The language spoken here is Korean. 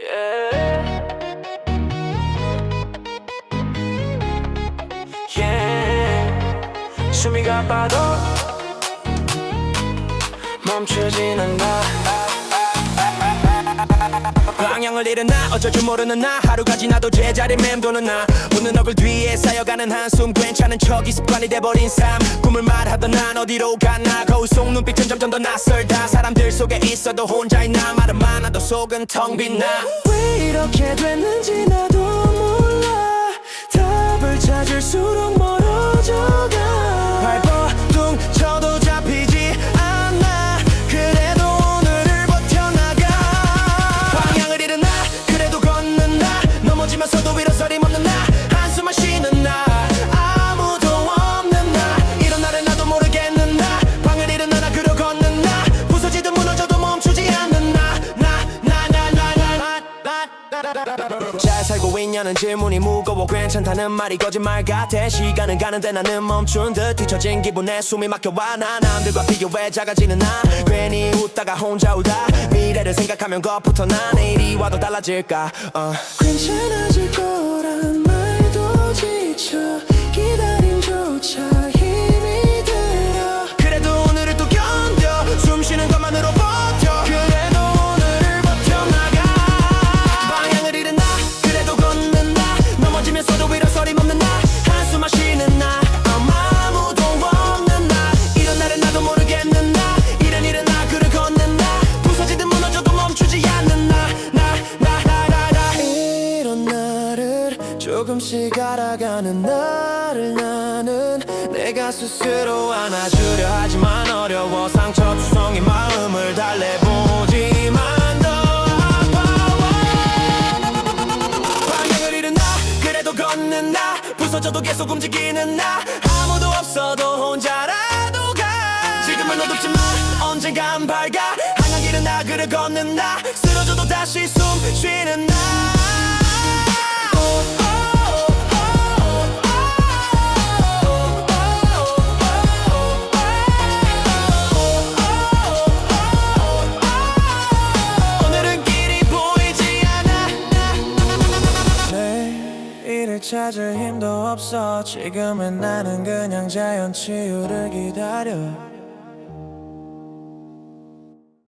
Yeah. Yeah. 숨이 가빠도 멈추진 않아 방향을 잃은 나 어쩔 줄 모르는 나. 하루가 지나도 제자리 맴도는 나. 웃는 얼굴 뒤에 쌓여가는 한숨 괜찮은 척이 습관이 돼버린 삶. 꿈을 말하던 난 어디로 가나. 거울 속 눈빛은 점점 더 낯설다. 사람들 속에 있어도 혼자인 나. 말은 많아도 속은 텅 빈 나. 왜 이렇게 됐는지 나도 몰라. 답을 찾을수록 잘 살고 있냐는 질문이 무거워 괜찮다는 말이 거짓말 같아. 시간은 가는데 나는 멈춘 듯 뒤처진 기분에 숨이 막혀와. 나 남들과 비교해 작아지는 나. 괜히 웃다가 혼자 울다. 미래를 생각하면 것부터 나. 내일이 와도 달라질까? 어. 괜찮아질 거란 말도 지쳐. 기다림조차 힘이 들어. 그래도 오늘을 또 견뎌. 숨 쉬는 것만으로 조금씩 알아가는 나를 나는 내가 스스로 안아주려 하지만 어려워 상처투성이 마음을 달래보지만 더 아파와 방향을 잃은 나 그래도 걷는 나 부서져도 계속 움직이는 나. 아무도 없어도 혼자라도 가. 지금은 어둡지만 언젠간 밝아. 항상 길은 나 그를 걷는 나. 쓰러져도 다시 숨 쉬는 나 찾을 힘도 없어. 지금은 나는 그냥 자연 치유를 기다려